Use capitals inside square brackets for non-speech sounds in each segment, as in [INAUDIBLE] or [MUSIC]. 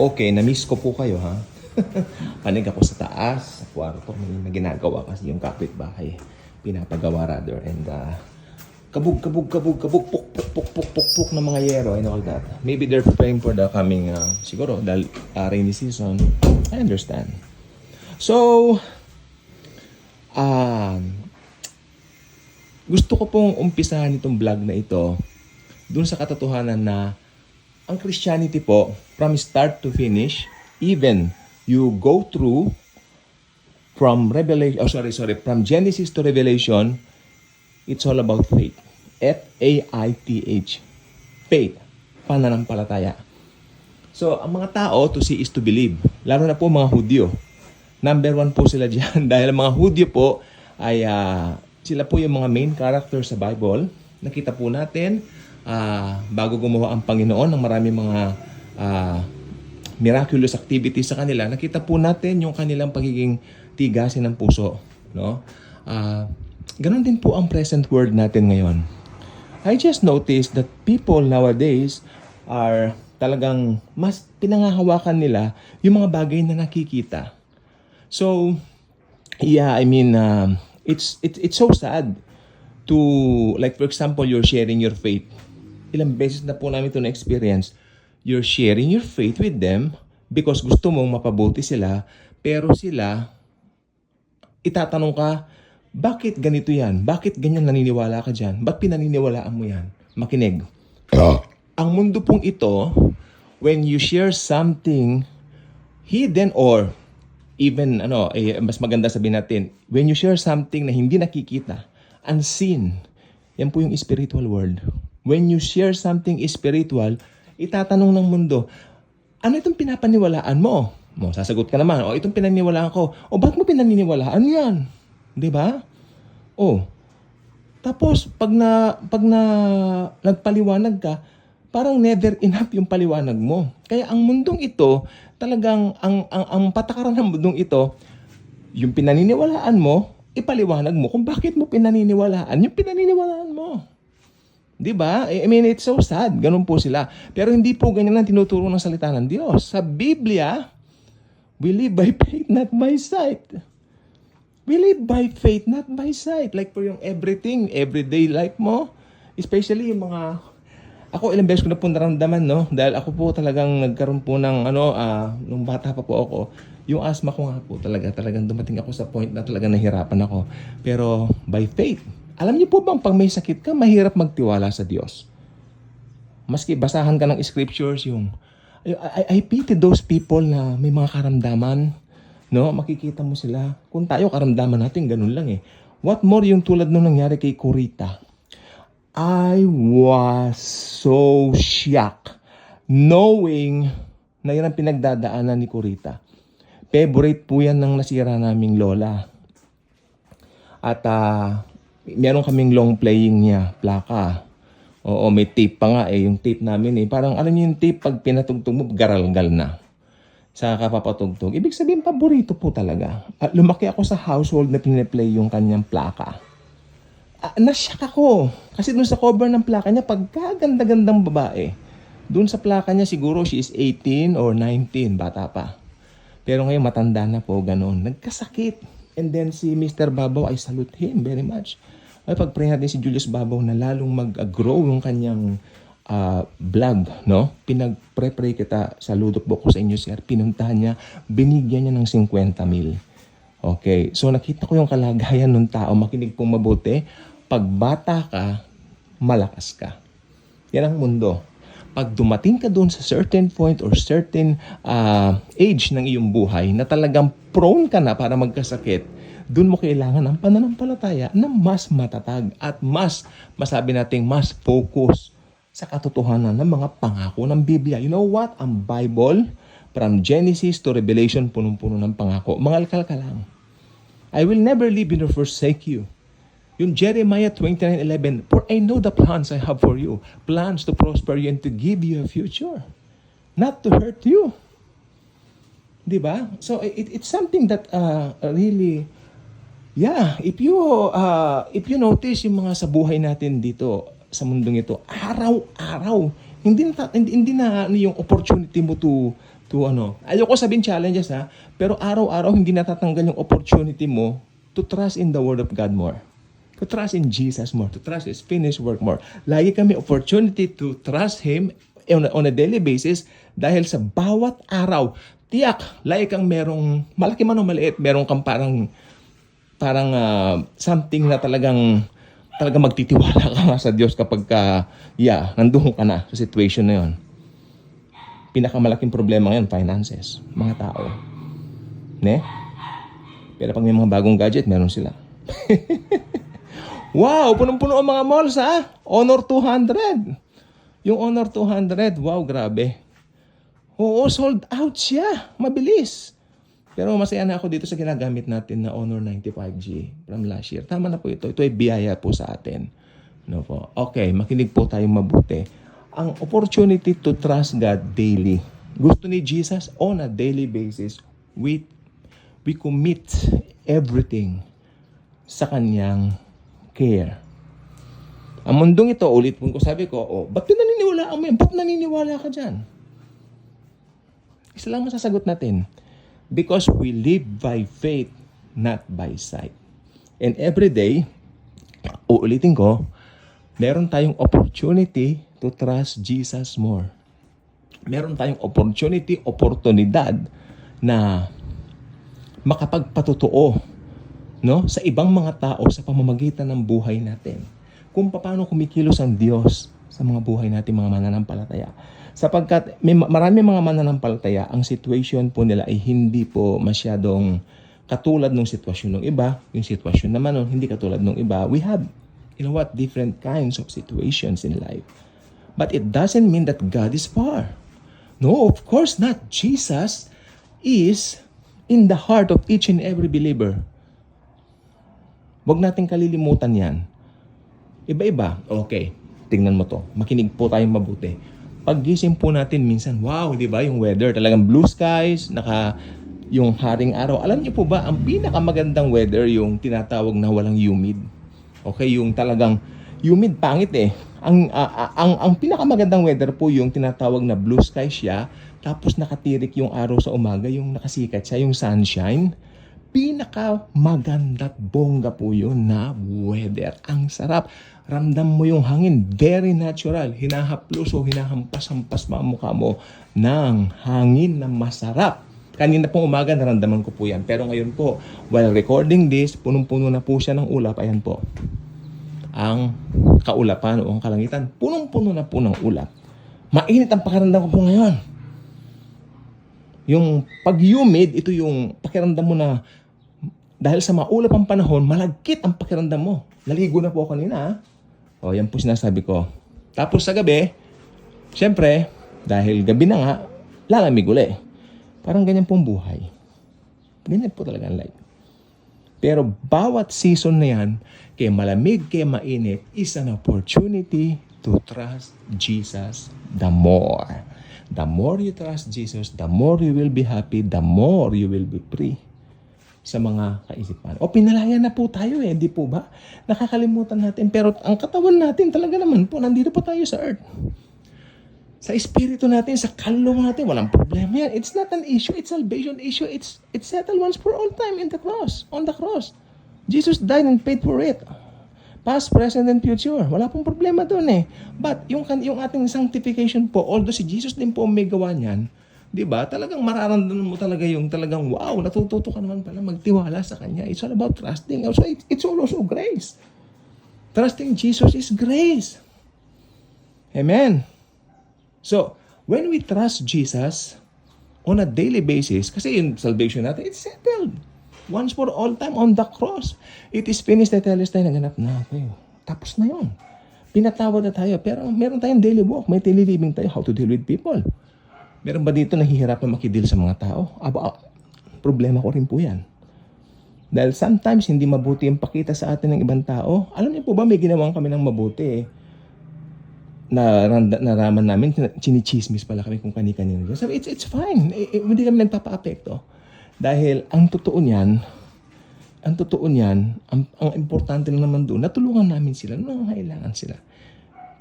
Okay, na-miss ko po kayo ha. [LAUGHS] Panig ako sa taas, sa kwarto, may ginagawa kasi yung kapitbahay. Pinapagawa rather and uh, kabog, kabog, kabog, kabog, puk, puk, puk, puk, puk, puk ng mga yero and all that. Maybe they're preparing for the coming, uh, siguro, dahil uh, rainy season. I understand. So, um, gusto ko pong umpisahan itong vlog na ito dun sa katotohanan na ang Christianity po, from start to finish, even you go through from Revelation, oh sorry, sorry, from Genesis to Revelation, it's all about faith. F-A-I-T-H. Faith. Pananampalataya. So, ang mga tao, to see is to believe. Lalo na po mga Hudyo. Number one po sila [LAUGHS] dyan. Dahil mga Hudyo po ay ah, sila po yung mga main character sa Bible. Nakita po natin ah, bago gumawa ang Panginoon ng marami mga ah, miraculous activities sa kanila. Nakita po natin yung kanilang pagiging tigasin ng puso. No? Ah, ganon din po ang present world natin ngayon. I just noticed that people nowadays are talagang mas pinangahawakan nila yung mga bagay na nakikita. So, yeah, I mean, um, it's, it's, it's so sad to, like for example, you're sharing your faith. Ilang beses na po namin ito na-experience. You're sharing your faith with them because gusto mong mapabuti sila, pero sila, itatanong ka, bakit ganito yan? Bakit ganyan naniniwala ka dyan? Ba't pinaniniwalaan mo yan? Makinig. Ang mundo pong ito, when you share something hidden or even ano, eh, mas maganda sabihin natin, when you share something na hindi nakikita, unseen, yan po yung spiritual world. When you share something spiritual, itatanong ng mundo, ano itong pinapaniwalaan mo? Mo, sasagot ka naman, o itong pinaniniwalaan ko, o bakit mo pinaniniwalaan yan? 'Di ba? Oh. Tapos pag na pag na nagpaliwanag ka, parang never enough yung paliwanag mo. Kaya ang mundong ito, talagang ang ang, ang patakaran ng mundong ito, yung pinaniniwalaan mo, ipaliwanag mo kung bakit mo pinaniniwalaan yung pinaniniwalaan mo. 'Di ba? I mean, it's so sad. Ganun po sila. Pero hindi po ganyan ang tinuturo ng salita ng Diyos. Sa Biblia, we live by [LAUGHS] faith, not by sight. We live by faith, not by sight. Like for yung everything, everyday life mo, especially yung mga ako ilang beses ko na po naramdaman, no? Dahil ako po talagang nagkaroon po ng ano, ah, nung bata pa po ako, yung asthma ko nga po talaga, talagang dumating ako sa point na talagang nahirapan ako. Pero by faith, alam niyo po bang pag may sakit ka, mahirap magtiwala sa Diyos? Maski basahan ka ng scriptures, yung I, I, I pity those people na may mga karamdaman, no? Makikita mo sila. Kung tayo karamdaman natin, ganun lang eh. What more yung tulad nung nangyari kay Corita? I was so shocked knowing na yan ang pinagdadaanan ni Corita. Favorite po yan ng nasira naming lola. At ah, meron kaming long playing niya, plaka. Oo, may tape pa nga eh. Yung tape namin eh. Parang alam niyo yung tape pag pinatugtog mo, garalgal na. Sa kapapatugtog. Ibig sabihin, paborito po talaga. At lumaki ako sa household na piniplay yung kanyang plaka. Ah, nasyak ako. Kasi dun sa cover ng plaka niya, pagkaganda-gandang babae. Dun sa plaka niya, siguro she is 18 or 19, bata pa. Pero ngayon, matanda na po, ganun. Nagkasakit. And then si Mr. Babaw, I salute him very much. Ay, pag-pray natin si Julius Babaw na lalong mag-grow yung kanyang ah, vlog, no? Pinag-pray-pray kita, saludo po ko sa inyo, sir. Pinuntahan niya, binigyan niya ng 50 mil. Okay, so nakita ko yung kalagayan ng tao, makinig pong mabuti. Pag bata ka, malakas ka. Yan ang mundo. Pag dumating ka doon sa certain point or certain ah, age ng iyong buhay na talagang prone ka na para magkasakit, doon mo kailangan ng pananampalataya na mas matatag at mas, masabi nating mas focus sa katotohanan ng mga pangako ng Biblia. You know what? Ang Bible, from Genesis to Revelation, punong-puno ng pangako. Mangalkal ka lang. I will never leave you nor forsake you. Yung Jeremiah 29:11, For I know the plans I have for you, plans to prosper you and to give you a future, not to hurt you. 'Di ba? So it, it's something that uh, really Yeah, if you uh, if you notice yung mga sa buhay natin dito sa mundong ito, araw-araw hindi na hindi, hindi na ano yung opportunity mo to to ano. Ayoko sabihin challenges ha, pero araw-araw hindi natatanggal yung opportunity mo to trust in the Word of God more. To trust in Jesus more. To trust His finished work more. Lagi kami opportunity to trust Him on a, on a daily basis dahil sa bawat araw, tiyak, lagi kang merong, malaki man o maliit, merong kang parang, parang ah, something na talagang, talagang magtitiwala ka nga sa Diyos kapag ka, yeah, nandun ka na sa situation na yon pinakamalaking problema ngayon, finances, mga tao. Ne? Pero pag may mga bagong gadget, meron sila. [LAUGHS] wow, punong-puno ang mga malls ha. Honor 200. Yung Honor 200, wow, grabe. Oo, sold out siya. Mabilis. Pero masaya na ako dito sa ginagamit natin na Honor 95G from last year. Tama na po ito. Ito ay biyaya po sa atin. No po. Okay, makinig po tayong mabuti. Ang opportunity to trust God daily. Gusto ni Jesus on a daily basis. We, we commit everything sa kanyang care. Ang mundong ito, ulit po ko sabi ko, oh, ba't naniniwala mo yan? Ba't naniniwala ka dyan? Isa lang masasagot natin. Because we live by faith, not by sight. And every day, uulitin ko, meron tayong opportunity to trust Jesus more. Meron tayong opportunity, oportunidad na makapagpatotoo no, sa ibang mga tao sa pamamagitan ng buhay natin. Kung paano kumikilos ang Diyos sa mga buhay natin mga mananampalataya. Sapagkat may marami mga mananampalataya, ang situation po nila ay hindi po masyadong katulad ng sitwasyon ng iba. Yung sitwasyon naman nun, hindi katulad ng iba. We have, you know what, different kinds of situations in life. But it doesn't mean that God is far. No, of course not. Jesus is in the heart of each and every believer. Huwag nating kalilimutan yan. Iba-iba. Okay, tingnan mo to. Makinig po tayong mabuti. Paggising po natin minsan, wow, di ba? Yung weather, talagang blue skies, naka yung haring araw. Alam niyo po ba, ang pinakamagandang weather yung tinatawag na walang humid. Okay, yung talagang humid pangit eh. Ang a- a- ang ang pinakamagandang weather po yung tinatawag na blue sky siya, tapos nakatirik yung araw sa umaga, yung nakasikat siya, yung sunshine. Pinaka maganda at bongga po yun na weather. Ang sarap. Ramdam mo yung hangin. Very natural. Hinahaplos o hinahampas-hampas mga mukha mo ng hangin na masarap. Kanina pong umaga naramdaman ko po yan. Pero ngayon po, while recording this, punong-puno na po siya ng ulap. Ayan po. Ang kaulapan o ang kalangitan, punong-puno na po ng ulap. Mainit ang pakiramdam ko po ngayon. Yung pag-humid, ito yung pakiramdam mo na dahil sa maulap ang panahon, malagkit ang pakiramdam mo. Naligo na po ako kanina. O, yan po sinasabi ko. Tapos sa gabi, syempre, dahil gabi na nga, lalamig uli. Parang ganyan pong buhay. Ganyan po talaga ang life. Pero bawat season na yan, kaya malamig, kaya mainit, is an opportunity to trust Jesus the more. The more you trust Jesus, the more you will be happy, the more you will be free sa mga kaisipan. O pinalaya na po tayo eh, di po ba? Nakakalimutan natin. Pero ang katawan natin talaga naman po, nandito po tayo sa earth. Sa espiritu natin, sa kaluluwa natin, walang problema yan. It's not an issue, it's salvation issue. It's, it's settled once for all time in the cross, on the cross. Jesus died and paid for it. Past, present, and future. Wala pong problema doon eh. But yung, yung ating sanctification po, although si Jesus din po ang may gawa niyan, di ba? Talagang mararamdaman mo talaga yung talagang, wow, natututo ka naman pala magtiwala sa Kanya. It's all about trusting. Also, it's, it's all also grace. Trusting Jesus is grace. Amen. So, when we trust Jesus on a daily basis, kasi yung salvation natin, it's settled. Once for all time on the cross. It is finished. Tetelestai, naganap na. Okay. Tapos na yun. Pinatawad na tayo. Pero meron tayong daily walk. May daily living tayo. How to deal with people. Meron ba dito nahihirapan makidil sa mga tao? Aba, ah, problema ko rin po yan. Dahil sometimes hindi mabuti ang pakita sa atin ng ibang tao. Alam niyo po ba, may ginawang kami ng mabuti eh na naraman namin, chinichismis pala kami kung kani-kanino. Sabi, it's, it's fine. Eh, eh, hindi kami nagpapa-apekto. Dahil ang totoo niyan, ang totoo niyan, ang, ang importante na naman doon, natulungan namin sila nung nangangailangan sila.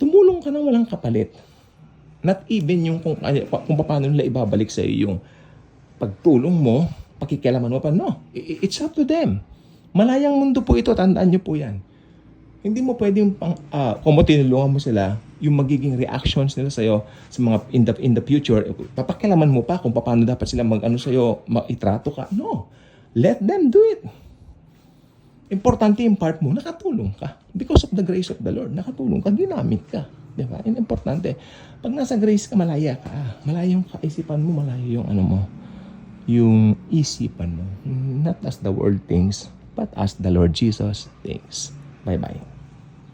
Tumulong ka nang walang kapalit. Not even yung kung, ano, kung paano nila ibabalik sa iyo yung pagtulong mo, pakikialaman mo pa. No, it's up to them. Malayang mundo po ito, tandaan nyo po yan. Hindi mo pwedeng pang, ah, kung mo tinulungan mo sila, yung magiging reactions nila sa'yo sa mga in the, in the future, papakialaman mo pa kung paano dapat sila mag-ano sa'yo, maitrato ka. No. Let them do it. Importante yung part mo, nakatulong ka. Because of the grace of the Lord, nakatulong ka, ginamit ka. Di ba? Yan importante. Pag nasa grace ka, malaya ka. Malaya yung kaisipan mo, malaya yung ano mo, yung isipan mo. Not as the world thinks, but as the Lord Jesus thinks. Bye-bye.